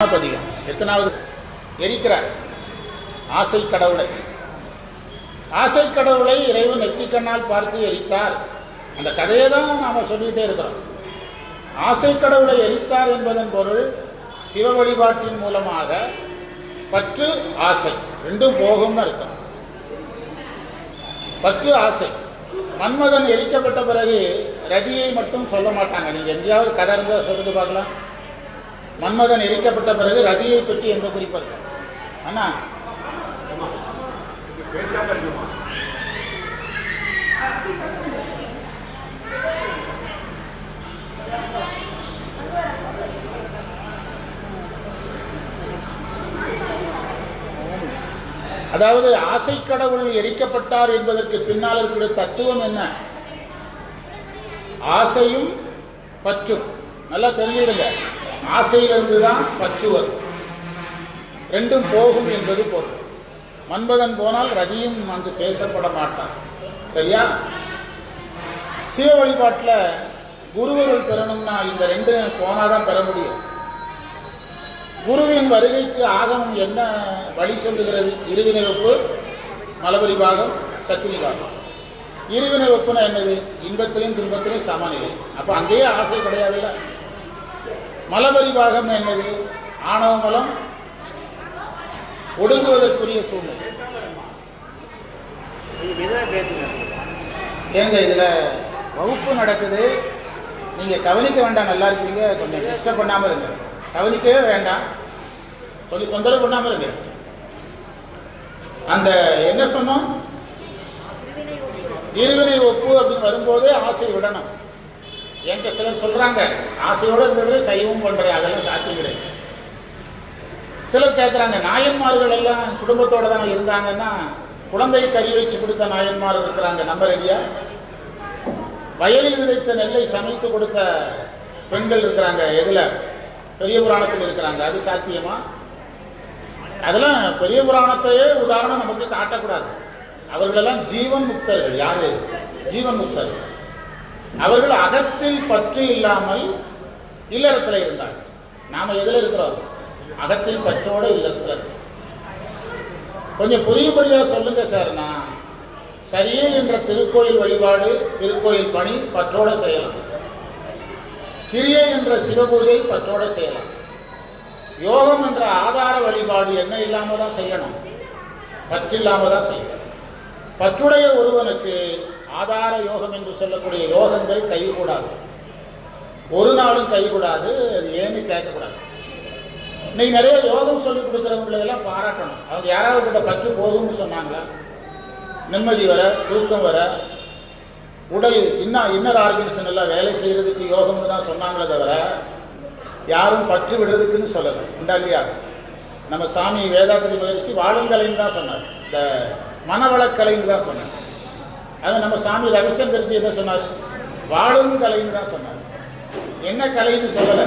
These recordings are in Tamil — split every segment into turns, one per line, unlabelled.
அதிகம்? எத்தனாவது? எரிக்கிறார். ஆசை கடவுளை. ஆசை கடவுளை இறைவன் நெற்றிக்கண்ணால் பார்த்து எரித்தார். அந்த கதையை தான் நாம் சொல்லிக்கிட்டே இருக்கிறோம். ஆசை கடவுளை எரித்தார் என்பதன் பொருள் சிவ வழிபாட்டின் மூலமாக பற்று ஆசை. ரெண்டும் போகும்னு அர்த்தம். பற்று ஆசை. மன்மதன் எரிக்கப்பட்ட பிறகு ரதியை மட்டும் சொல்ல மாட்டாங்க. நீங்க எங்கேயாவது கதை இருந்தால் சொல்லிட்டு பார்க்கலாம். மன்மதன் எரிக்கப்பட்ட பிறகு ரதியை பற்றி எங்க குறிப்பாங்க அண்ணா. அதாவது ஆசை கடவுள் எரிக்கப்பட்டார் என்பதற்கு பின்னால் இருக்கிற தத்துவம் என்ன? ஆசையும் பற்றும். நல்லா தெரிஞ்சிடுங்க ஆசையிலிருந்து தான் பற்று வரும். ரெண்டும் போகும் என்பது பொருள். மன்மதன் போனால் ரதியும் அங்கு பேசப்பட மாட்டான். சரியா? சிவ வழிபாட்டில் குருவருள் பெறணும்னா இந்த ரெண்டு போனாதான் பெற முடியும். குருவின் வருகைக்கு ஆகமம் என்ன வழி சொல்லுகிறது? இருவினை ஒப்பு மலபரி பாகம் சத்தினி பாகம். இருவினை ஒப்புனா என்னது? இன்பத்திலும் துன்பத்திலும் சமநிலை. அப்போ அங்கேயே ஆசை கிடையாதுல்ல. மலபரி பாகம் என்னது? ஆணவ மலம்? ஒடுங்குவதற்குரிய சூழ்நிலை. ஏங்க இதுல வகுப்பு நடக்குது. நீங்க கவனிக்க வேண்டாம் நல்லா இருப்பீங்க கொஞ்சம் டிஸ்டர்ப் பண்ணாம இருங்க. கவனிக்கவே வேண்டாம். கொஞ்சம் தொந்தரவு பண்ணாம இருங்க. அந்த என்ன சொன்னோம்? இருவினை ஒப்பு அப்படின்னு வரும்போது ஆசை விடணும். என்கிட்ட சிலர் சொல்றாங்க. ஆசையோட இருக்கிறது சைவம் பண்ணுறேன் அதெல்லாம் சாத்தியம் கிடையாது சிலர் கேட்குறாங்க நாயன்மார்கள் எல்லாம் குடும்பத்தோட தானே இருந்தாங்கன்னா குழந்தை கறி வச்சு கொடுத்த நாயன்மார் இருக்கிறாங்க நம்ப ரெடியா? வயலில் விதைத்த நெல்லை சமைத்து கொடுத்த பெண்கள் இருக்கிறாங்க எதில்? பெரிய புராணத்தில் இருக்கிறாங்க அது சாத்தியமா? அதெல்லாம் பெரிய புராணத்தையே உதாரணம் நமக்கு காட்டக்கூடாது. அவர்களெல்லாம் ஜீவன் முக்தர்கள் யாரு? ஜீவன் முக்தர்கள். அவர்கள் அகத்தில் பற்று இல்லாமல் இல்லறத்தில் இருந்தார் நாம எதில் இருக்கிறோம்? அகத்தில் பற்றோட இல்லத்தில் கொஞ்சம் புரியும்படியா சொல்லுங்க சார் நான் சரியே என்ற திருக்கோயில் வழிபாடு திருக்கோயில் பணி பற்றோட செய்யலாம். கிரியை என்ற சிவபூஜை பற்றோட செய்யலாம். யோகம் என்ற ஆதார வழிபாடு என்ன இல்லாமல் தான் செய்யணும்? பற்று இல்லாம தான் செய்யணும். பற்றுடைய ஒருவனுக்கு ஆதார யோகம் என்று சொல்லக்கூடிய யோகங்கள் கைகூடாது. ஒரு நாளும் கைகூடாது அது ஏன்னு கேட்கக்கூடாது. இன்னைக்கு நிறைய யோகம் சொல்லி கொடுக்குறவங்களெல்லாம் பாராட்டணும். அவங்க யாராவது கிட்ட பத்து போகும்னு சொன்னாங்களா நிம்மதி வர தூக்கம் வர உடல் இன்னும் இன்னர் ஆர்கன்ஸன் எல்லாம் வேலை செய்யறதுக்கு யோகம்னு தான் சொன்னாங்களே தவிர யாரும் பற்று விடுறதுக்குன்னு சொல்லலை. உண்டாங்கயா நம்ம சாமி வேதாத்திரி மகிழ்ச்சி வாழுங்கலைன்னு தான் சொன்னார். இந்த மனவளக்கலைன்னு தான் சொன்னார். அது நம்ம சாமி ரகசியம் தெரிஞ்சு என்ன சொன்னார்? வாழும் கலைன்னு தான் சொன்னார். என்ன கலைன்னு சொல்லலை?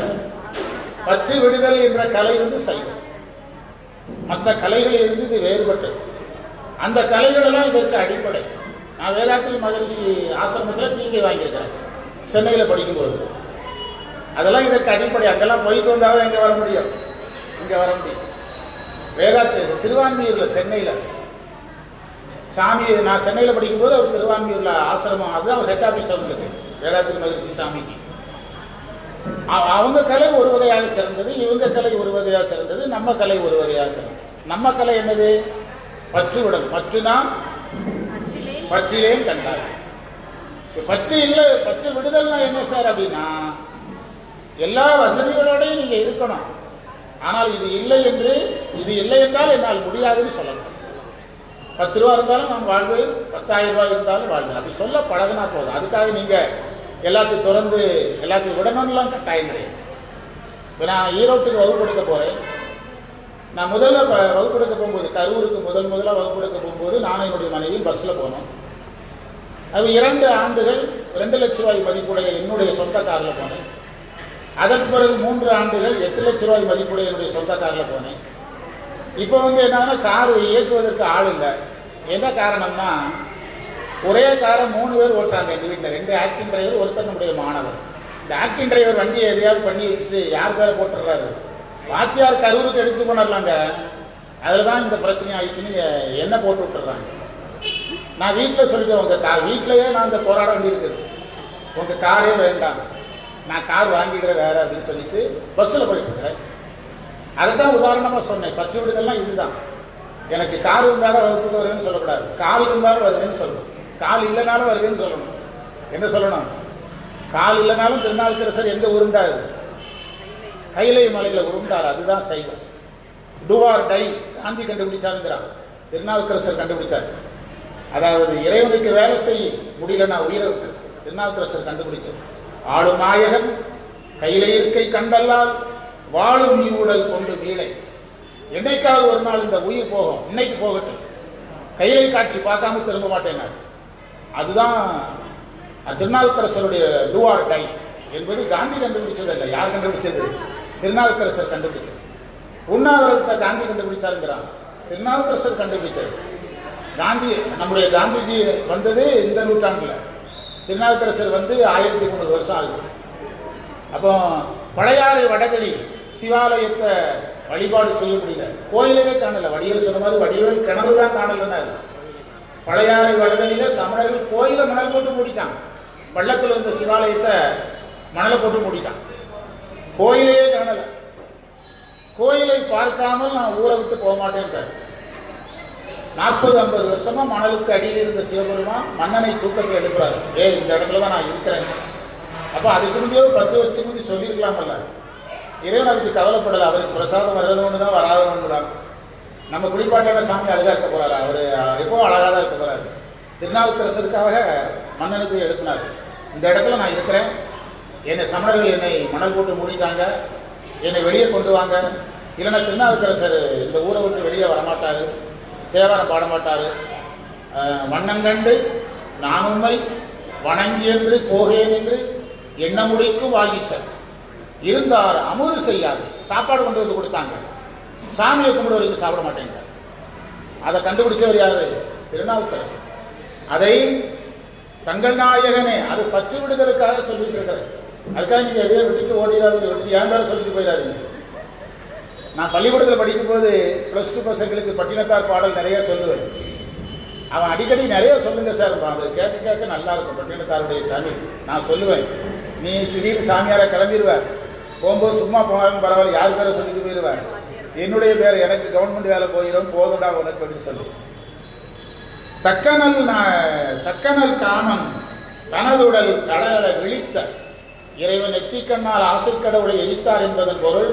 பற்று விடுதல் என்ற கலை வந்து சைவம். மற்ற கலைகளில் இருந்து இது வேறுபட்டது. அந்த கலைகளெல்லாம் இதற்கு அடிப்படை. நான் வேதாத்திரி மகிழ்ச்சி ஆசிரமத்தில் தீங்கி வாங்கியிருக்கிறேன். சென்னையில் படிக்கும்போது. அதெல்லாம் இதற்கு அடிப்படை. அங்கெல்லாம் போயிட்டு வந்தாலும் இங்கே வர முடியும். இங்கே வர முடியும். வேதாத்தி திருவான்மியூரில் சென்னையில். சாமி நான் சென்னையில் படிக்கும்போது அவர் திருவான்மியூரில் ஆசிரமம். அதுதான் அவர் ஹெட் ஆஃபீஸ் அவங்களுக்கு. வேதாத்திரி மகிழ்ச்சி சாமிக்கு. அவங்க கலை ஒரு வகையாக சிறந்தது இவங்க கலை ஒரு வகையாக சிறந்தது நம்ம கலை ஒரு வகையாக சிறந்தது. நம்ம கலை என்னது? பற்று விடல் பற்றுனா பற்றிலே கண்டார் பற்று இல்லை பற்று விடுதல்னா என்ன சார் அப்படின்னா எல்லா வசதிகளோடையும் நீங்க இருக்கணும். ஆனால் இது இல்லை என்று இது இல்லை என்றால் என்னால் முடியாதுன்னு சொல்லணும். பத்து ரூபா இருந்தாலும் நான் வாழ்வேன் பத்தாயிரம் ரூபாய் இருந்தாலும் வாழ்வேன் அப்படி சொல்ல பழகினா போதும். அதுக்காக நீங்க எல்லாத்தையும் திறந்து எல்லாத்தையும் விடணும்லாம் கட்டாயம் கிடையாது. இப்போ நான் ஈரோட்டுக்கு வகுப்பெடுக்க போறேன். நான் முதல்ல ப- போகும்போது கரூருக்கு முதல் முதலாக வகுப்பெடுக்க போகும்போது நானும் என்னுடைய மனைவி பஸ்ஸில் போனோம். அது இரண்டு ஆண்டுகள் ரெண்டு லட்ச ரூபாய் மதிப்புடைய என்னுடைய சொந்த காரில் போனேன். அதற்கு பிறகு மூன்று ஆண்டுகள் எட்டு லட்ச ரூபாய் மதிப்புடைய என்னுடைய சொந்த காரில் போனேன். இப்போ வந்து என்னன்னா கார் இயக்குவதற்கு ஆள் இல்லை. என்ன காரணம்னா ஒரே காரை மூணு பேர் ஓட்டுறாங்க எங்கள் வீட்டில் ரெண்டு ஆக்டிங் டிரைவர் ஒருத்தர் நம்முடைய மாணவர். இந்த ஆக்டிங் டிரைவர் வண்டியை எதையாவது பண்ணி வச்சுட்டு யார் பேர் போட்டுடுறாரு? வாத்தியார் கரூருக்கு எடுத்து பண்ணலாங்க அதில் தான் இந்த பிரச்சனை ஆகிடுச்சுன்னு என்ன போட்டு விட்டுறாங்க நான் வீட்டில் சொல்லிட்டேன் உங்கள் கா வீட்டிலையே நான் இந்த போராட வேண்டியிருக்குது. உங்கள் காரே வேண்டாம். நான் கார் வாங்கிக்கிறேன் வேற அப்படின்னு சொல்லிட்டு பஸ்ஸில் போயிட்டு இருக்கிறேன். அதை தான் உதாரணமாக சொன்னேன். பத்து விடுதல்லாம் இதுதான். எனக்கு கால் இருந்தாலும் வகுப்புக்கு வருவேன்னு சொல்லக்கூடாது. கால் இருந்தாலும் வருவேன்னு சொல்லணும். கால் இல்லைனாலும் வருவேன்னு சொல்லணும். என்ன சொல்லணும்? கால் இல்லைனாலும் திருநாவுக்கரசர் எங்கே உருண்டாது கைலை மலையில் உருண்டார். அதுதான் சைவம். டுவார் டை காந்தி கண்டுபிடிச்சாருங்கிறான் திருநாவுக்கரசர் கண்டுபிடித்தார். அதாவது இறைவனுக்கு வேலை செய்ய முடியலன்னா உயிரை விட்டு திருநாவுக்கரசர் கண்டுபிடித்தார் ஆளும் நாயகன் கையில இருக்கை கண்டல்லால் வாழும் ஈவுடல் கொண்டு மீளை. என்னைக்காவது ஒரு நாள் இந்த உயிர் போகும். இன்னைக்கு போகட்டும். கையிலை காட்சி பார்க்காம திரும்ப மாட்டேன் அதுதான் திருநாவுக்கரசருடைய ஆர் டை என்பது காந்தி கண்டுபிடிச்சது இல்லை யார் கண்டுபிடிச்சது? திருநாவுக்கரசர் கண்டுபிடிச்சது. உண்ணாவிரதத்தை காந்தி கண்டுபிடிச்சாருங்கிறான். திருநாவுக்கரசர் கண்டுபிடிச்சது. காந்தி நம்முடைய காந்திஜி வந்தது இந்த நூற்றாண்டில். திருநாவுக்கரசர் வந்து ஆயிரத்தி முந்நூறு வருஷம் ஆகுது. அப்போ பழையாறை வடகடி சிவாலயத்தை வழிபாடு செய்ய முடியல. கோயிலவே காணல. வடிவேல் சொன்ன மாதிரி வடிவேல் கிணறு தான் காணலன்னாரு பழையாறை வடகழியில சமணர்கள் கோயிலை மணல் போட்டு மூடிட்டான். பள்ளத்தில் இருந்த சிவாலயத்தை மணலை போட்டு மூடிட்டான். கோயிலையே காணல. கோயிலை பார்க்காமல் நான் ஊரை விட்டு போக மாட்டேன்றார். நாற்பது ஐம்பது வருஷமா மணலுக்கு அடியில் இருந்த சிவபெருமான் மன்னனை தூக்கத்தில் எழுப்புறாரு. ஏ இந்த இடத்துல தான் நான் இருக்கிறேன். அப்போ அதுக்கு முந்தைய ஒரு பத்து வருஷத்துக்கு முந்தைய சொல்லியிருக்கலாமல்ல இறைவன் அதுக்கு கவலைப்படலை. அவருக்கு பிரசாதம் வர்றது ஒன்று தான் வராத ஒன்று தான் நம்ம குளிப்பாட்டான சாமி அழகாக இருக்க போறாரு. அவர் எப்பவும் அழகாக தான் இருக்க போறாரு. திருநாவுக்கரசருக்காக மன்னனுக்கு எழுப்பினார். இந்த இடத்துல நான் இருக்கிறேன். என்னை சமணர்கள் என்னை மணல் போட்டு மூடிட்டாங்க. என்னை வெளியே கொண்டு வாங்க. இல்லைன்னா திருநாவுக்கரசர் இந்த ஊரை விட்டு வெளியே வரமாட்டார். தேவாரம் பாடமாட்டார். வண்ணங்கண்டு நான் உண்மை வணங்கியென்று போகேன் என்று எண்ண முடிக்கும் வாகிசர் இருந்தார் அமுது செய்யாது. சாப்பாடு கொண்டு வந்து கொடுத்தாங்க. சாமியை கும்பிட வரைக்கும் சாப்பிட மாட்டேங்கிறார் அதை கண்டுபிடிச்சவர் யாரு? திருநாவுக்கரசு. அதை தங்கள் நாயகனே அது பற்று விடுதலுக்காக சொல்லிட்டு இருக்கிறேன் அதுக்காக நீங்க எதையோ விட்டுட்டு ஓடிடாதீங்க விட்டுட்டு ஏன் பேர சொல்லிட்டு போயிடாதீங்க? நான் பள்ளிக்கூடத்தில் படிக்கும்போது ப்ளஸ் டூ பசங்களுக்கு பட்டினத்தார் பாடல் நிறைய சொல்லுவேன். அவன் அடிக்கடி நிறைய சொல்லுங்க சார் அது கேட்க கேட்க நல்லா இருக்கும். பட்டினத்தாருடைய தமிழ். நான் சொல்லுவேன் நீ திடீர்னு சாமியாரை கிளம்பிடுவேன் போகும்போது சும்மா போனாலும் பரவாயில்ல யார் பேரை சொல்லிட்டு போயிடுவேன் என்னுடைய பேர் எனக்கு கவர்மெண்ட் வேலை போயிடும் போதுடா உனக்கு அப்படின்னு சொல்லி. தக்கனல் தக்கனல் காமன் தனதுடல் தளர விழித்த இறைவன் நெற்றிக்கண்ணால் கடவுளை எரித்தார் என்பதன் பொருள்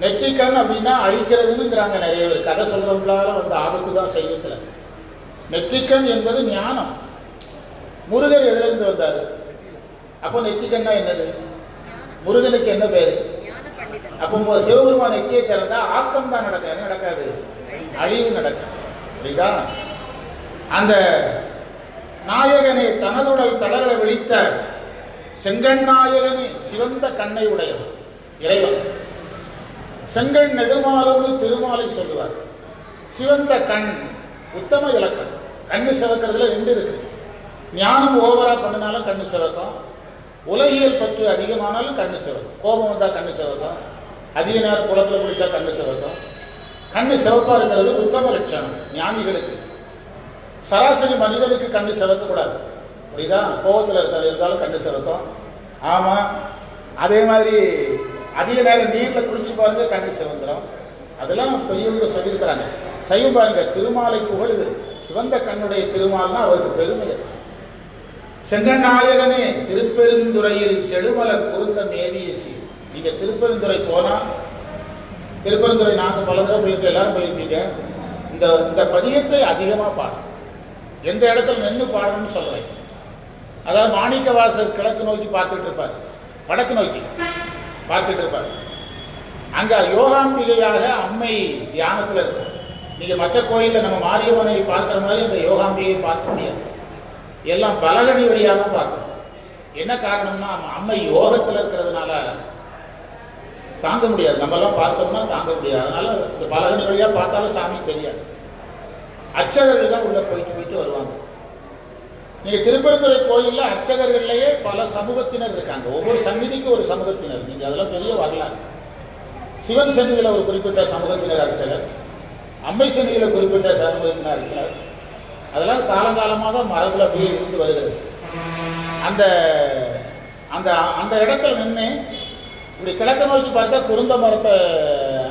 நெற்றிக்கண் அப்படின்னா அழிக்கிறதுங்கிறாங்க நிறைய பேர். கதை சொல்றவங்களால வந்த ஆபத்து தான் செய்வத்தில் நெற்றிக்கண் என்பது ஞானம். முருகர் எதிலிருந்து வந்தார்? அப்போ நெற்றிக்கண்ணா என்னது? முருகனுக்கு என்ன பேரு? அப்போ சிவபெருமான் நெற்றியை திறந்தா ஆக்கம் தான் நடக்கும் என்ன நடக்காது? அழிவு. நடக்கும். புரியுதா? அந்த நாயகனை தனதுடல் தளர விழித்த செங்கண் நாயகனே சிவந்த கண்ணை உடையவன். இறைவன். செங்கண் நெடுமாலும்னு திருமாலை சொல்லுவார். சிவந்த கண் உத்தம இலக்கணம். கண்ணு சிவக்கிறதுல ரெண்டு இருக்கு. ஞானம் ஓவரா பண்ணினாலும் கண்ணு சிவக்கும். உலகியல் பற்று அதிகமானாலும் கண்ணு சிவக்கும். கோபம் வந்தால் கண்ணு சிவக்கும். அதிக நேரம் குளத்தில் குளிச்சா கண்ணு சிவக்கும். கண்ணு சிவப்பாக இருக்கிறது உத்தம லட்சணம் ஞானிகளுக்கு. சராசரி மனிதனுக்கு கண்ணு சிவக்கக்கூடாது. புரியுதா? கோபத்தில் இருக்கிற இருந்தாலும் கண்ணு சிவக்கும். ஆமாம் அதே மாதிரி அதிக நேரம் நீரில் குளிச்சு பாருங்க கண்ணு சிவந்துடும் அதெல்லாம் பெரியவங்க சொல்லியிருக்கிறாங்க. செய்யும் பாருங்க திருமாலை புகழுது சிவந்த கண்ணுடைய திருமால்னா அவருக்கு பெருமை அது. சென்ற நாயகனே திருப்பெருந்துறையில் செழுமலர் குருந்த மேவியசி நீங்க திருப்பெருந்துறை போனா திருப்பெருந்துறை நாங்க பல தடவை போயிருக்கோம் எல்லாரும் போயிருப்பீங்க இந்த இந்த பதியத்தை அதிகமா பாடும் எந்த இடத்துல நின்று பாடணும்னு சொல்றேன். அதாவது மாணிக்கவாசர் கிழக்கு நோக்கி பார்த்துட்டு இருப்பார் வடக்கு நோக்கி பார்த்துட்டு இருப்பார் அங்க யோகாம்பிகையாக அம்மை தியானத்தில் இருக்கும். நீங்க மற்ற கோயில்ல நம்ம மாரியம்மனை பார்க்கிற மாதிரி அந்த யோகாம்பிகையை பார்க்க முடியாது. எல்லாம் பலகனி வழியாக தான் பார்க்கணும். என்ன காரணம்னா அம்மை யோகத்தில் இருக்கிறதுனால தாங்க முடியாது. நம்ம பார்த்தோம்னா தாங்க முடியாது. அதனால இந்த பலகனி வழியாக பார்த்தாலும் சாமி தெரியாது. அர்ச்சகர்கள் தான் உள்ளே போயிட்டு போயிட்டு வருவாங்க. நீங்கள் திருப்பரத்துறை கோயிலில் அர்ச்சகர்கள்லேயே பல சமூகத்தினர் இருக்காங்க. ஒவ்வொரு சந்நிதிக்கும் ஒரு சமூகத்தினர். நீங்கள் அதெல்லாம் பெரிய வரலாறு. சிவன் சந்நிதியில் ஒரு குறிப்பிட்ட சமூகத்தினர் அர்ச்சகர். அம்மை சந்நிதியில் குறிப்பிட்ட சமூகத்தினர் அர்ச்சகர். அதெல்லாம் காலங்காலமாக மரபில் அப்படியே இருந்து வருகிறது. அந்த அந்த அந்த இடத்துல நின்று இப்படி கிழக்க நோக்கி பார்த்தா குருந்த மரத்தை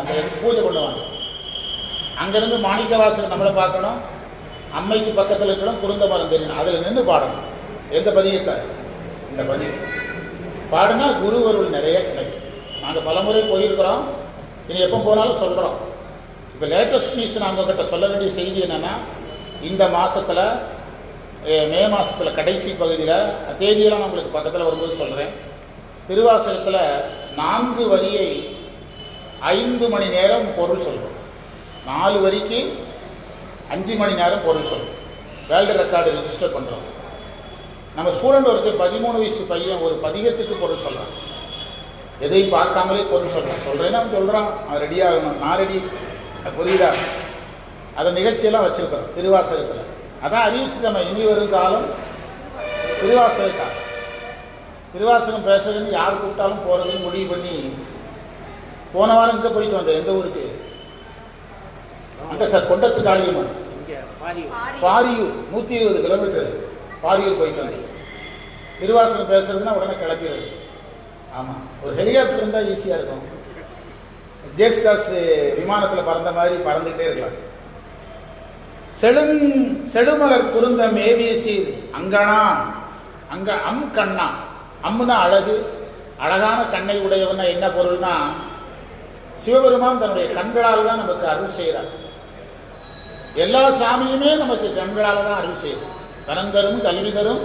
அந்த பூஜை பண்ணுவாங்க. அங்கேருந்து மாணிக்கவாசல் நம்மளை பார்க்கணும். அம்மைக்கு பக்கத்தில் இருக்கணும் குருந்த மரம் தெரியணும் அதில் நின்று பாடணும். எந்த பதியத்தை இந்த பதியம் பாடுனா குரு அருள் நிறைய கிடைக்கும். நாங்கள் பலமுறை போயிருக்கிறோம். இனி எப்போ போனாலும் சொல்கிறோம் இப்போ லேட்டஸ்ட் நியூஸ் நான் உங்ககிட்ட சொல்ல வேண்டிய செய்தி என்னென்னா இந்த மாதத்தில் மே மாதத்தில் கடைசி பகுதியில் தேதியெல்லாம் நான் உங்களுக்கு பக்கத்தில் வரும்போது சொல்கிறேன் திருவாசகத்தில் நான்கு வரியை ஐந்து மணி நேரம் பொருள் சொல்கிறோம் நாலு வரிக்கு அஞ்சு மணி நேரம் பொருள் சொல்கிறோம் வேர்ல்டு ரெக்கார்டு ரிஜிஸ்டர் பண்ணுறோம் நம்ம ஸ்டூடெண்ட் ஒருத்தர் பதிமூணு வயசு பையன் ஒரு பதிகத்துக்கு பொருள் சொல்கிறான் எதையும் பார்க்காமலே பொருள் சொல்கிறான் சொல்கிறேன்னா அவன் சொல்கிறான் அவன் ரெடி ஆகணும். நான் ரெடி அது புரியுதா? அந்த நிகழ்ச்சியெல்லாம் வச்சுருக்கிறோம் திருவாசகத்தில். அதான் அறிவிச்சு நம்ம இனி வரும் காலம் திருவாசகம் பேசுறதுன்னு யார் கூப்பிட்டாலும் போகிறதுன்னு முடிவு பண்ணி போன வாரம் இங்கே போயிட்டு வந்தேன் எந்த ஊருக்கு? அங்கே சார் கொண்டத்து காளியம்மன்.
பாரியூர்
நூற்றி இருபது கிலோமீட்டர் பாரியூர் போயிட்டு வந்தேன். திருவாசகம் பேசுறதுன்னா உடனே கிளப்பிடுறது ஆமாம் ஒரு ஹெலிகாப்டர் இருந்தால் ஈஸியாக இருக்கும். ஜேஸ்தாஸ் விமானத்தில் பறந்த மாதிரி பறந்துக்கிட்டே இருக்கலாம். செழுங் செழுமலர் குருந்த மேவிய சீர் அங்கனா அங்க அம் கண்ணா. அம்முனா அழகு. அழகான கண்ணை உடையவனா என்ன பொருள்னா சிவபெருமான் தன்னுடைய கண்களால் தான் நமக்கு அருள் செய்கிறார். எல்லா சாமியுமே நமக்கு கண்களால் தான் அருள் செய்யுது கனந்தரும் கல்வி தரும்.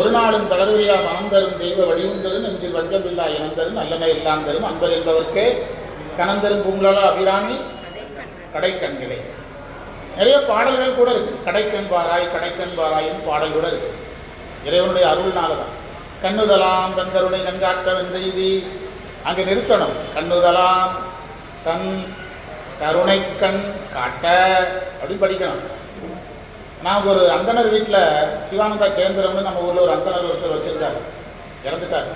ஒரு நாளும் தளர்வியா மனந்தரும் தெய்வ வழியும் தரும் நெஞ்சில் வஞ்சமில்லா இனந்தரும் நல்லமை எல்லாம் தரும். அன்பர் என்பவர்க்கே கனந்தரும் பூங்குழலா அபிராமி? கடைக்கண்களே. நிறைய பாடல்கள் கூட இருக்குது கடைக்கண்பாராய் கடைக்கண்பாராயின் பாடல் கூட இருக்குது இறைவனுடைய அருள்னால தான் கண்ணுதலாம் தந்தருடைய கண்காட்ட வெந்தெய்தி அங்கே நிறுத்தணும். கண்ணுதலாம் கண் கருணை கண் காட்ட அப்படின்னு படிக்கணும். நான் ஒரு அந்தனர் வீட்டில் சிவானந்தா கேந்திரம்னு நம்ம ஊரில் ஒரு அந்தனர் ஒருத்தர் வச்சுருக்காரு. இறந்துட்டார்.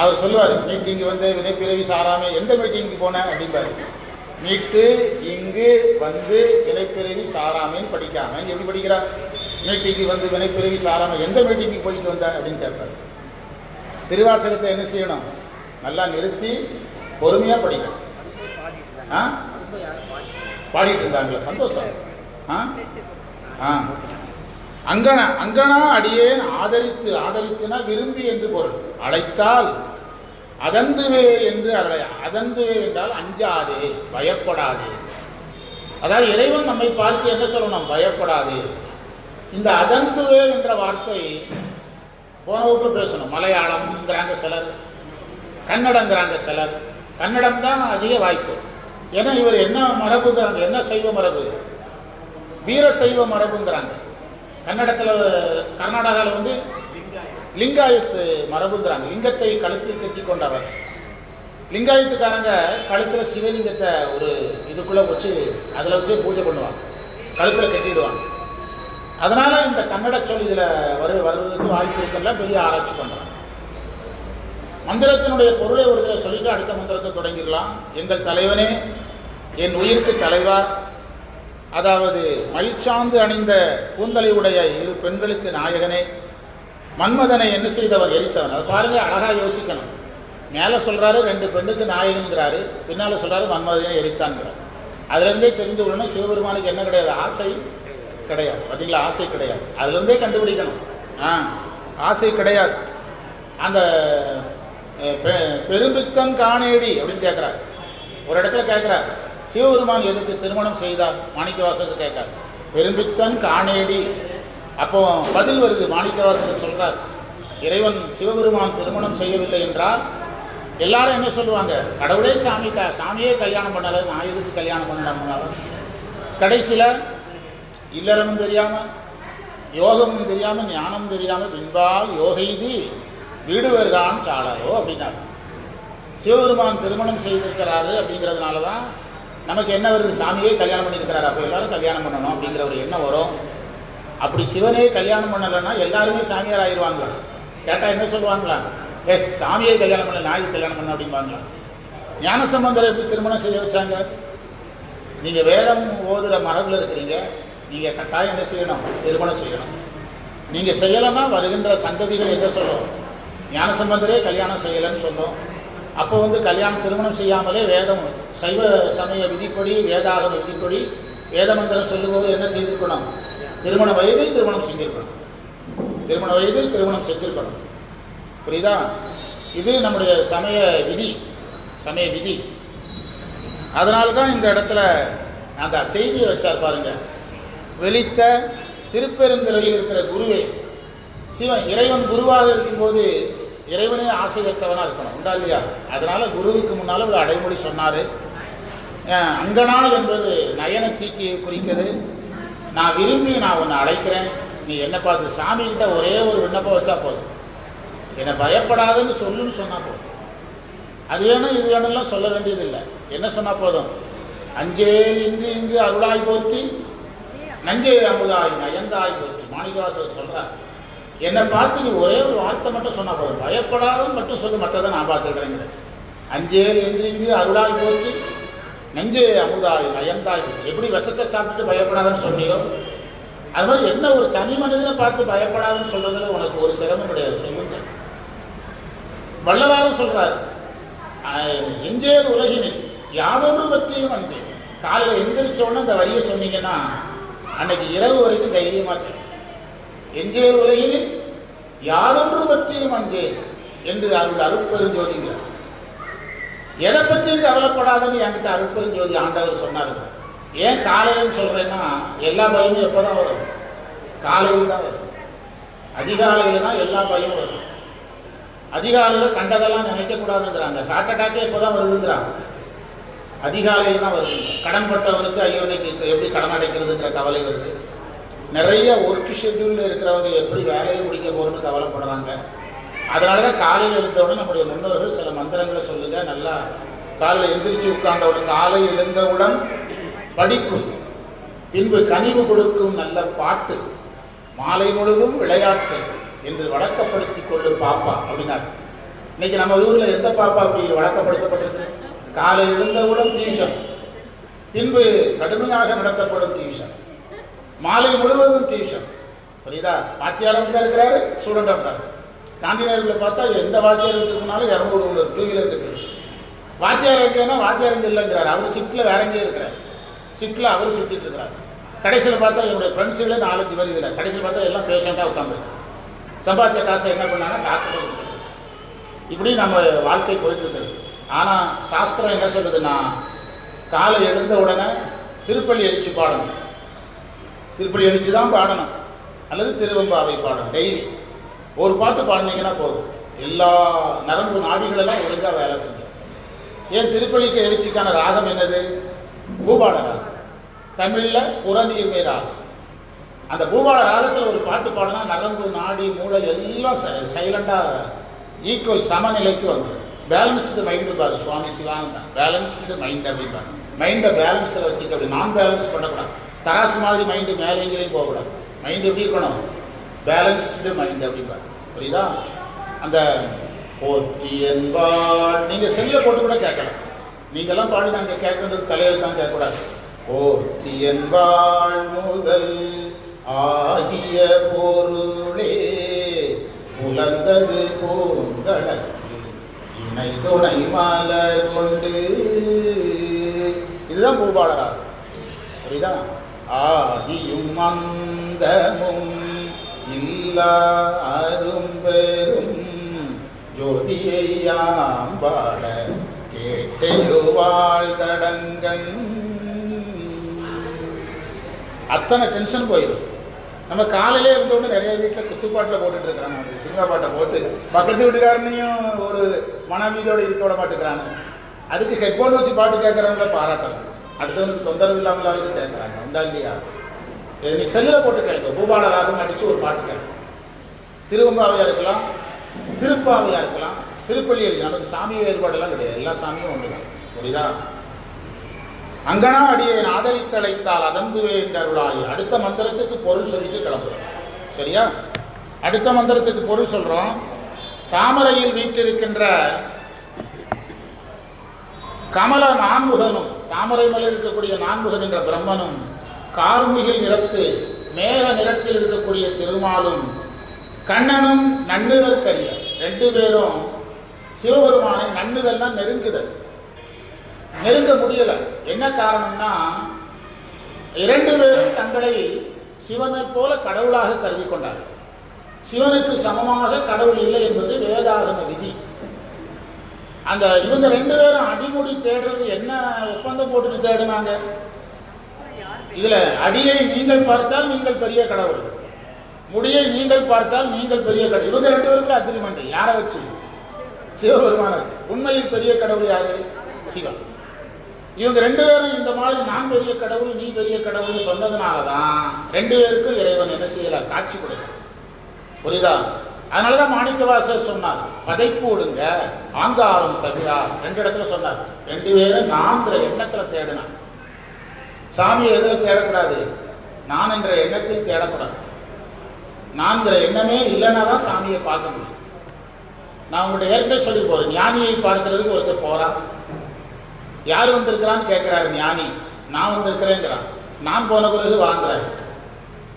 அவர் சொல்லுவார் மீட்டிங் வந்து வினைப்பிறவி சாராமல் எந்த மீட்டிங்க்கு போனேன் அப்படிம்பாரு. மீட்டு இங்கு வந்து வினைப்பிறவி சாராமைன்னு படிக்காம இங்க எப்படி படிக்கிறார் மீட்டிங்கு வந்து வினைப்பிறவி சாராம எந்த மீட்டிங்க்கு போயிட்டு வந்த அப்படின்னு கேட்பார். திருவாசகத்தை என்ன செய்யணும்? நல்லா நிறுத்தி பொறுமையா படிக்கணும் ஆ? பாடிட்டு இருந்தாங்களே சந்தோஷம். ஆ? ஆ. அங்கனா அங்கனா அடியேன் ஆதரித்து ஆதரித்துனா விரும்பி என்று பொருள். அழைத்தால் அதந்துவே என்று அருளை அதந்துவே என்றால் அஞ்சாதே பயப்படாதே. அதாவது இறைவன் நம்மை பார்த்து என்ன சொல்லணும்? பயப்படாதே. இந்த அதந்துவே என்ற வார்த்தை போன வகுப்பு பேசணும். மலையாளம்ங்கிறாங்க சிலர் கன்னடங்கிறாங்க சிலர். கன்னடம் தான் அதிக வாய்ப்பு. ஏன்னா இவர் என்ன மரபுங்கிறாங்க? என்ன சைவ மரபு? வீர சைவ மரபுங்கிறாங்க. கன்னடத்தில் கர்நாடகாவில் வந்து லிங்காயத்து மரபுங்கிறாங்க லிங்கத்தை கழுத்தில் கட்டி கொண்டவர் லிங்காயத்துக்காரங்க கழுத்தில் சிவலிங்கத்தை ஒரு இதுக்குள்ளே வச்சு அதில் வச்சு பூஜை பண்ணுவாங்க. கழுத்தில் கட்டிடுவாங்க. அதனால இந்த கன்னட சொல் இதில் வரு வருவதற்கு வாய்ப்பு இருக்குல்ல பெரிய ஆராய்ச்சி பண்ணுறாங்க மந்திரத்தினுடைய பொருளை ஒரு இதில் சொல்லிட்டு அடுத்த மந்திரத்தை தொடங்கிடலாம். எங்கள் தலைவனே என் உயிருக்கு தலைவா அதாவது மயிற்சாந்து அணிந்த கூந்தலை உடைய இரு பெண்களுக்கு நாயகனே. மன்மதனை என்ன செய்தவர் எரித்தவன். அதை பாருங்க அழகா யோசிக்கணும். மேலே சொல்றாரு ரெண்டு பெண்ணுக்கு நாயகன்கிறாரு பின்னால சொல்றாரு மன்மதனை எரித்தான்கிறார் அதுலேருந்தே தெரிந்து கொள்ளணும் சிவபெருமானுக்கு என்ன கிடையாது? ஆசை கிடையாது. பார்த்தீங்களா ஆசை கிடையாது. அதுலேருந்தே கண்டுபிடிக்கணும். ஆ ஆசை கிடையாது. அந்த பெருமித்தம் காணேடி அப்படின்னு கேட்குறாரு ஒரு இடத்துல கேட்குறார் சிவபெருமான் எதுக்கு திருமணம் செய்தார்? மாணிக்கவாசகர் கேட்கார் பெருமித்தன் காணேடி. அப்போ பதில் வருது மாணிக்கவாசகர் சொல்றார் இறைவன் சிவபெருமான் திருமணம் செய்யவில்லை என்றால் எல்லாரும் என்ன சொல்லுவாங்க? கடவுளே சாமி க சாமியே கல்யாணம் பண்ணலை நான் எதுக்கு கல்யாணம் பண்ணணும் கடைசியில் இல்லறமும் தெரியாம யோகமும் தெரியாம ஞானம் தெரியாம பின்பால் யோகைதி வீடு வருகான் சாளரோ அப்படின்னாரு. சிவபெருமான் திருமணம் செய்திருக்கிறாரு அப்படிங்கிறதுனால தான் நமக்கு என்ன வருது? சாமியே கல்யாணம் பண்ணியிருக்கிறாரு. அப்போ எல்லாரும் கல்யாணம் பண்ணணும் அப்படிங்கிற ஒரு எண்ணம் வரும். அப்படி சிவனே கல்யாணம் பண்ணலைன்னா எல்லாருமே சாமியார் ஆயிடுவாங்க கேட்டால் என்ன சொல்லுவாங்களா? ஏ சாமியே கல்யாணம் பண்ணல நாயை கல்யாணம் பண்ண அப்படிம்பாங்களா? ஞானசம்பந்தரை எப்படி திருமணம் செய்ய வச்சாங்க? நீங்கள் வேதம் ஓதுகிற மரபில் இருக்கிறீங்க. நீங்கள் கட்டாயம் என்ன செய்யணும்? திருமணம் செய்யணும். நீங்கள் செய்யலைன்னா வருகின்ற சந்ததிகள் என்ன சொல்லும்? ஞானசம்பந்தரே கல்யாணம் செய்யலைன்னு சொல்லும். அப்போ வந்து கல்யாணம் திருமணம் செய்யாமலே வேதம் சைவ சமய விதிப்படி வேதாகம விதிப்படி வேத மந்திரம் சொல்லும்போது என்ன செய்திருக்கணும்? திருமண வயதில் திருமணம் செஞ்சிருக்கணும் திருமண வயதில் திருமணம் செஞ்சிருக்கணும் புரியுதா? இது நம்முடைய சமய விதி. சமய விதி. அதனால தான் இந்த இடத்துல அந்த செய்தியை வச்சார் பாருங்க. வெளித்த திருப்பெருந்துறையில் இருக்கிற குருவே சிவன் இறைவன் குருவாக இருக்கும்போது இறைவனே ஆசை வைத்தவனாக இருக்கணும். உண்டா இல்லையா? அதனால குருவுக்கு முன்னால் ஒரு அடைமொழி சொன்னார். அங்கனா என்பது நயன தீக்கி குறிக்கிறது. நான் விரும்பி நான் உன்னை அழைக்கிறேன். நீ என்னை பார்த்து சாமி கிட்ட ஒரே ஒரு விண்ணப்பம் வச்சா போதும். என்னை பயப்படாதுன்னு சொல்லுன்னு சொன்னா போதும். அது வேணும் இது வேணும்லாம் சொல்ல வேண்டியதில்லை. என்ன சொன்னா போதும்? அஞ்சே இங்கு இங்கு அருளாய் போத்தி நஞ்சே அமுதாய் நயந்தாய் போத்தி மாணிக்கவாசகர் சொல்றார். என்னை பார்த்து நீ ஒரே ஒரு வார்த்தை மட்டும் சொன்னா போதும். பயப்படாதுன்னு மட்டும் சொல்லு மற்றதை நான் பார்த்துக்கிறேங்கிற. அஞ்சேல் என்று இங்கு அருளாய் போத்தி நெஞ்சே அமுதாய் நயந்தாய். எப்படி விஷத்தை சாப்பிட்டுட்டு பயப்படாதுன்னு சொன்னியோ? அது மாதிரி என்ன ஒரு தனி மனிதனை பார்த்து பயப்படாதுன்னு சொல்றதுல உனக்கு ஒரு சிரமம் கிடையாது சொல்லுங்க வள்ளலாரும் சொல்றாரு எஞ்சேர் உலகினை? யாதொன்று பற்றியும் வந்து காலையில் எந்திரிச்சோன்னு அந்த வரியை சொன்னீங்கன்னா அன்னைக்கு இரவு வரைக்கும் தைரியமா எஞ்சேர் உலகினில் யாதொன்று பற்றியும் அஞ்சேன் என்று அருள் அருட்பெருஞ்சோதிங்கிறார். எதை பற்றியும் கவலைப்படாதுன்னு என்கிட்ட அருட்பெருஞ்சோதி ஆண்டவர் சொன்னாருங்க ஏன் காலையிலன்னு சொல்கிறேன்னா எல்லா பயமும் எப்போதான் வரும்? காலையில் தான் வரும். அதிகாலையில் தான் எல்லா பயமும் வரும். அதிகாலையில் கண்டதெல்லாம் நினைக்கக்கூடாதுங்கிறாங்க. ஹார்ட் அட்டாக்கே எப்போதான் வருதுங்கிறாங்க. அதிகாலையில் தான் வருது. கடன் பட்டவனுக்கு ஐயோ இன்னைக்கு எப்படி கடன் அடைக்கிறதுங்கிற கவலை வருது. நிறைய ஒர்க் ஷெட்யூலில் இருக்கிறவங்க எப்படி வேலையை முடிக்க போகிறோன்னு கவலைப்படுறாங்க. அதனால தான் காலையில் எழுந்தவுடன் நம்முடைய முன்னோர்கள் சில மந்திரங்களை சொல்லுங்க. நல்லா காலையில் எந்திரிச்சு உட்கார்ந்தவுடன் காலை எழுந்தவுடன் படிப்பு. பின்பு கனிவு கொடுக்கும் நல்ல பாட்டு. மாலை முழுதும் விளையாட்டு என்று வழக்கப்படுத்திக் கொள்ளும் பாப்பா அப்படின்னாரு. இன்னைக்கு நம்ம ஊர்ல எந்த பாப்பா அப்படி வழக்கப்படுத்தப்பட்டிருக்கு காலை எழுந்தவுடன் டியூஷன். பின்பு கடுமையாக நடத்தப்படும் டியூஷன். மாலை முழுவதும் டியூஷன். புரியுதா? வாத்தியார் அப்படி தான் இருக்கிறாரு ஸ்டூடெண்ட் அப்படிதான். காந்தி நகரில் பார்த்தா எந்த வாத்தியார் இருக்குனாலும் இரநூறு ஒன்று டூ வீலர் இருக்குது வாத்தியார் எங்கேன்னா வாத்தியார் இங்கே இல்லைங்கிறார். அவர் சிட்டில் வேற எங்கேயும் இருக்கிறார். சிட்டில் அவர் சுற்றிட்டு இருக்கிறார். கடைசியில் பார்த்தா என்னுடைய ஃப்ரெண்ட்ஸுகளே நாலஞ்சு பேர் இதில். கடைசியில் பார்த்தா எல்லாம் பேஷண்ட்டாக உட்காந்துருக்கு சம்பாதிச்ச காசை என்ன பண்ணாங்கன்னா டாக்டர் இப்படி நம்ம வாழ்க்கை போயிட்டு இருக்குது. ஆனால் சாஸ்திரம் என்ன சொல்லுதுன்னா காலை எழுந்த உடனே திருப்பள்ளி எழுச்சி பாடணும். திருப்பள்ளி எழுச்சி தான் பாடணும். அல்லது திருவம்பாவை பாடணும். டெய்லி. ஒரு பாட்டு பாடினீங்கன்னா போதும். எல்லா நரம்பு நாடிகளெல்லாம் ஒழுங்காக வேலை செஞ்சோம். ஏன் திருப்பள்ளிக்கு எழுச்சிக்கான ராகம் என்னது? பூபால ராகம். தமிழில் புறநீர்மை ராகம் அந்த பூபால ராகத்தில் ஒரு பாட்டு பாடினா நரம்பு நாடி மூளை எல்லாம் சைலண்டாக ஈக்குவல் சமநிலைக்கு வந்துடும் பேலன்ஸ்டு மைண்டு பாரு சுவாமி சிவானந்தன் பேலன்ஸ்டு மைண்ட் அப்படிம்பாரு மைண்டை பேலன்ஸில் வச்சுக்க அப்படி நான் பேலன்ஸ் பண்ணக்கூடாது. தராசு மாதிரி மைண்டு மேலே போகக்கூடாது. மைண்ட் எப்படி இருக்கணும்? பேலன்ஸ்டு மைண்ட் அப்படிம்பாரு புரியுதா? அந்த போட்டி என்பாள் நீங்க செல்ல போட்டு கூட கேட்கலாம். நீங்கெல்லாம் பாடி நாங்க கேட்கறது தலையில் தான் கேட்கக்கூடாது. போட்டி என்பாள் முதல் ஆகிய பொருளே புலந்தது பூங்கடக்கு இணை துணை மலர் கொண்டு. இதுதான் பூபாளராக புரியுதா? ஆதியும் அந்தமும் இல்லா அரும்பெரும் ஜோதியை யாம்பாட கேட்டெழுவாள் தடங்கன் அத்தனை டென்ஷன் போயிடும் நம்ம காலையிலே இருந்தோடனே நிறைய வீட்டில் குத்துப்பாட்டில் போட்டுட்டு இருக்கிறாங்க. அந்த சினிமா பாட்டை போட்டு பக்கத்து வீட்டுக்காரனையும் ஒரு மனமீதோடு இருக்க விட மாட்டேங்கிறாங்க அதுக்கு ஹெட்ஃபோன் வச்சு பாட்டு கேட்குறவங்கள பாராட்டலாம் அடுத்தவனுக்கு தொந்தரவு இல்லாமலாவது கேட்குறாங்க. உண்டா இல்லையா? நீ செல்லில் போட்டு கேளுங்க. பூபால ராகம் அடிச்சு ஒரு பாட்டு கேட்க திருவம்பாவையா இருக்கலாம் திருப்பாவையா இருக்கலாம் திருப்பள்ளியில் நமக்கு சாமி வேறுபாடெல்லாம் கிடையாது. எல்லா சாமியும் ஒன்று தான் புரியுதா? அங்கனா அடியை ஆதரித்தழைத்தால் அதந்துவே என்றருளாய் அடுத்த மந்திரத்துக்கு பொருள் சொல்லிட்டு கிளம்புறோம். சரியா? அடுத்த மந்திரத்துக்கு பொருள் சொல்றோம். தாமரையில் வீட்டிருக்கின்ற கமல நான்முகனும் தாமரை மலையில் இருக்கக்கூடிய நான்முகன் என்ற பிரம்மனும் கார்மிகில் நிறத்து மேக நிறத்தில் இருக்கக்கூடிய திருமாலும் கண்ணனும் நன்னுதல் கரியர் ரெண்டு பேரும் சிவபெருமானை நன்னுதல்னா நெருங்குதல். நெருங்க முடியல. என்ன காரணம்னா இரண்டு பேரும் தங்களை சிவனைப் போல கடவுளாக கருதி கொண்டார்கள். சிவனுக்கு சமமாக கடவுள் இல்லை என்பது வேதாகம விதி. அந்த இவங்க ரெண்டு பேரும் அடிமுடி தேடுறது என்ன ஒப்பந்தம் போட்டுட்டு தேடினாங்க? இதுல அடியை நீங்கள் பார்த்தால் நீங்கள் பெரிய கடவுள். முடியை நீங்கள் பார்த்தால் நீங்கள் பெரிய கடவுள். இவங்க ரெண்டு பேருக்குள்ள அக்ரிமெண்ட் யாரை வச்சு? சிவபெருமான வச்சு. உண்மையில் பெரிய கடவுள் யாரு? சிவன். இவங்க ரெண்டு பேரும் இந்த மாதிரி நான் பெரிய கடவுள் நீ பெரிய கடவுள்னு சொன்னதுனால தான் ரெண்டு பேருக்கும் இறைவன் என்ன செய்யல? காட்சி கொடுக்க புரியுதா? அதனாலதான் மாணிக்கவாசர் சொன்னார் பதைப்பு விடுங்க ஆங்காரம் தவிரா ரெண்டு இடத்துல சொன்னார் ரெண்டு பேரும் நான்கிற எண்ணத்துல தேடினான் சாமியை எதில் தேடக்கூடாது? நான் என்ற எண்ணத்தில் தேடக்கூடாது. நான்கிற எண்ணமே இல்லைன்னா தான் சாமியை பார்க்க முடியும். நான் உங்கள்கிட்ட ஏற்கனவே சொல்லி போகிறேன் ஞானியை பார்க்கறதுக்கு ஒருத்தர் போகிறான் யார் வந்திருக்கிறான்னு கேட்குறாரு ஞானி. நான் வந்திருக்கிறேங்கிறான். நான் போன பிறகு வாங்குறேன்.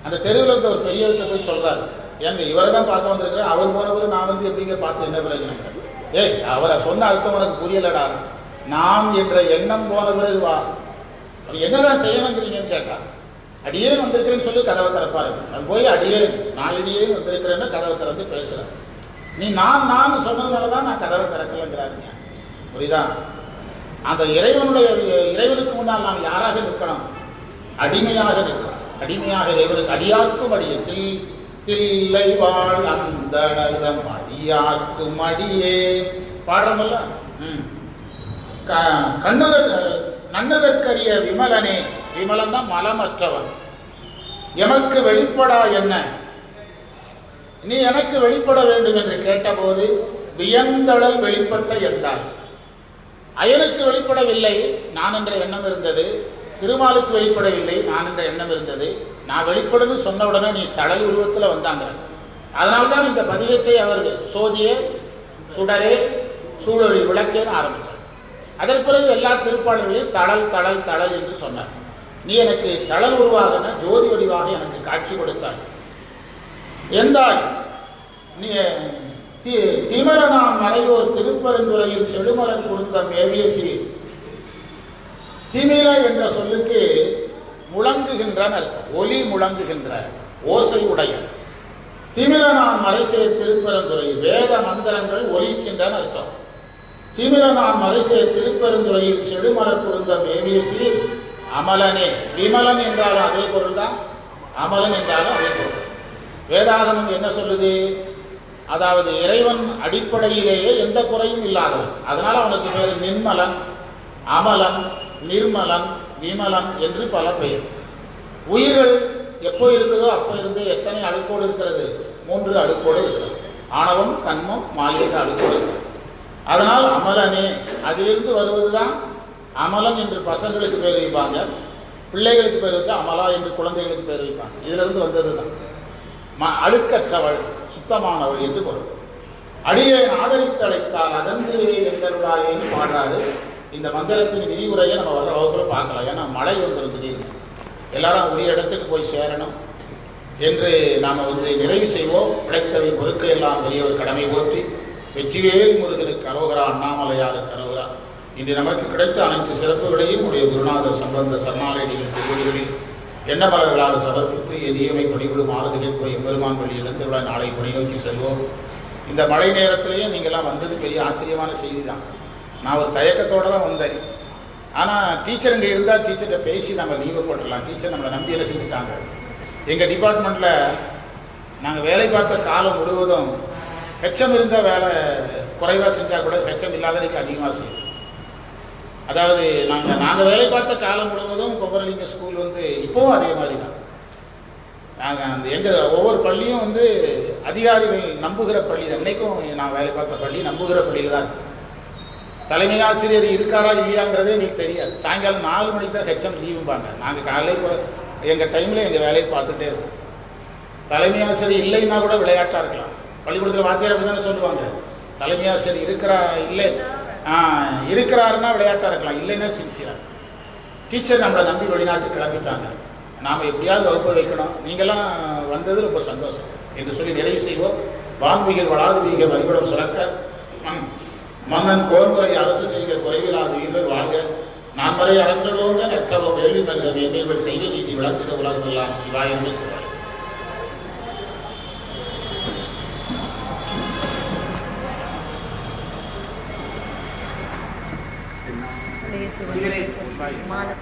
அந்த தெருவில் இருந்த ஒரு பெரியவர்கிட்ட போய் சொல்கிறாரு ஏங்க இவரை தான் பார்க்க வந்திருக்கிறேன். அவர் போன பிறகு நான் வந்து எப்படிங்க பார்த்து என்ன பிரயோஜனம் ஏய் அவரை சொன்ன அர்த்தம் உனக்கு புரியலடா. நாம் என்ற எண்ணம் போன பிறகு வா. அப்ப என்னதான் செய்யணுங்கிறீங்கன்னு கேட்டான் அடியே வந்திருக்கிறேன்னு சொல்லி கதவை திறப்பாரு அது போய் அடியே நான் இடியே வந்திருக்கிறேன்னு கதவை திறந்து பேசுறேன். நீ நான் நான் சொன்னதுனால தான் நான் கதவை திறக்கலைங்கிறாருங்க. புரியுதா? அந்த இறைவனுடைய இறைவனுக்கு முன்னால் நாம் யாராக நிற்கணும்? அடிமையாக நிற்கணும். அடிமையாக இறைவனுக்கு அடியாக்கும் அடியத்தில் தில்லை வாழ் அந்த அடியாக்கும் அடியே பாடுறோம்ல ம். க- நன்னதற்கரிய விமலனே விமலன்னா மலமற்றவன். எமக்கு வெளிப்படா என்ன? நீ எனக்கு வெளிப்பட வேண்டும் என்று கேட்டபோது வியந்தளல் வெளிப்பட்ட என்றார். அயனுக்கு வெளிப்படவில்லை நான் என்ற எண்ணம் இருந்தது. திருமாலுக்கு வெளிப்படவில்லை நான் என்ற எண்ணம் இருந்தது. நான் வெளிப்படுன்னு சொன்ன உடனே நீ தடல் உருவத்தில் வந்தாங்க. அதனால்தான் இந்த பதிகத்தை அவர் சோதியே சுடரே சூழொலி விளக்கேன்னு ஆரம்பித்தார் அதன் பிறகு எல்லா திருப்பாடல்களையும் தடல் தடல் தடல் என்று சொன்னார். நீ எனக்கு தடல் உருவாகன ஜோதி வடிவாக எனக்கு காட்சி கொடுத்தாய். என்றால் நீ தி- திமரனாம் மறையோர் திருப்பெருந்துறையில் செழுமரன் குறுந்த ஏபிஎஸ்சி திமிர என்ற சொல்லுக்கு முழங்குகின்றன அர்த்தம் ஒலி முழங்குகின்ற ஓசை உடைய. திமிரனான் மறைசே திருப்பெருந்துறை வேத மந்திரங்கள் ஒலிக்கின்றன அர்த்தம். திமிரனான் மறைசே திருப்பெருந்துறையில் செடுமல குறுந்த மேவியசி அமலனே விமலன் என்றாலும் அதே பொருள்தான் அமலன் என்றாலும் அதே பொருள். வேதாகமம் என்ன சொல்லுது? அதாவது இறைவன் அடிப்படையிலேயே எந்த குறையும் இல்லாதவன். அதனால அவனுக்கு பேர் நிர்மலன் அமலன் நிர்மலன் விமலன் என்று பல பெயர். உயிர்கள் எப்போ இருக்குதோ அப்போ இருந்து எத்தனை அழுக்கோடு இருக்கிறது? மூன்று அழுக்கோடு இருக்கிறது. ஆணவம் கண்மம் மாயை அழுக்கோடு இருக்கிறது. அதனால் அமலனே அதிலிருந்து வருவதுதான் அமலன் என்று பசங்களுக்கு பேர் வைப்பாங்க பிள்ளைகளுக்கு பேர் வச்சா அமலா என்று குழந்தைகளுக்கு பேர் வைப்பாங்க. இதிலிருந்து வந்தது தான் ம அழுக்கற்றவள் சுத்தமானவள் என்று பொருள். அடியை ஆதரித்தழைத்தால் அகந்திரே எங்களுடாயேன்னு பாடுறாரு. இந்த மந்திரத்தின் விரிவுரையை நம்ம வர வகுப்புல பார்க்கலாம். ஏன்னா மழை வந்துடும் திடீர்னு. எல்லாரும் உரிய இடத்துக்கு போய் சேரணும் என்று நாம் வந்து நிறைவு செய்வோம். உழைத்தவை பொறுக்க எல்லாம் பெரியவர் கடமை போற்றி வெற்றிவேல் முருகனுக்கு அரோகரா அண்ணாமலையாருக்கு அரோகரா இன்று நமக்கு கிடைத்த அனைத்து சிறப்புகளையும் உடைய குருநாதர் சம்பந்த சரணாலயடிகள் திருவடிகளில் எண்ண மலர்களால் சமர்ப்பித்து எதியமை பணிகளும் ஆறுதிகள் போய் எம்பெருமான் வழி இழந்துவிட நாளை பணி நோக்கி செல்வோம். இந்த மழை நேரத்திலேயே நீங்கள்லாம் வந்தது பெரிய ஆச்சரியமான செய்தி தான் நான் ஒரு தயக்கத்தோடு தான் வந்தேன். ஆனால் டீச்சர் இங்கே இருந்தால் டீச்சர்கிட்ட பேசி நம்ம லீவு போட்டுடலாம். டீச்சர் நம்மளை நம்பி என்ன செஞ்சுட்டாங்க எங்கள் டிபார்ட்மெண்ட்டில் நாங்கள் வேலை பார்த்த காலம் முழுவதும் வெச்சம் இருந்த வேலை குறைவாக செஞ்சால் கூட வெச்சம் இல்லாததுக்கு அதிகமாக செய்யும். அதாவது நாங்கள் நாங்கள் வேலை பார்த்த காலம் முழுவதும் கொம்பரலிங்க ஸ்கூல் வந்து இப்போவும் அதே மாதிரி தான் நாங்கள் அந்த எங்கள் ஒவ்வொரு பள்ளியும் வந்து அதிகாரிகள் நம்புகிற பள்ளி தான். நான் வேலை பார்த்த பள்ளி நம்புகிற பள்ளியில் தான் இருக்கு. தலைமை ஆசிரியர் இருக்காரா இல்லையாங்கிறதே எங்களுக்கு தெரியாது. சாயங்காலம் நாலு மணிக்கு தான் ஹெச்எம் லீவும்பாங்க நாங்கள் காலையில் எங்கள் டைமில் எங்கள் வேலையை பார்த்துட்டே இருக்கோம் தலைமை ஆசிரியர் இல்லைன்னா கூட விளையாட்டாக இருக்கலாம். பள்ளிக்கூடத்தில் வாத்தியார் அப்படி தானே சொல்லுவாங்க? தலைமை சரி இருக்கிறா இல்லை. இருக்கிறாருன்னா விளையாட்டாக இருக்கலாம் இல்லைன்னா சின்சியராக டீச்சர் நம்மளை நம்பி வெளிநாட்டு கிளம்பிட்டாங்க. நாம் எப்படியாவது வகுப்பு வைக்கணும். நீங்களாம் வந்தது ரொம்ப சந்தோஷம். என்று சொல்லி நிறைவு செய்வோம். வான்மிகள் வளாது வீக வழிபடம் சுரக்க மண் மன்னன் கோர்முறை அரசு செய்க குறைவிலாது வீரர் வாழ்க. வரை அறங்களோங்க நட்டவம் எழுதி நல்ல வேண்டியவர்கள் செய்ய நீதி விளங்குக. உலகம் எல்லாம்
சிவாயங்கள் சிவாய்.
மாலை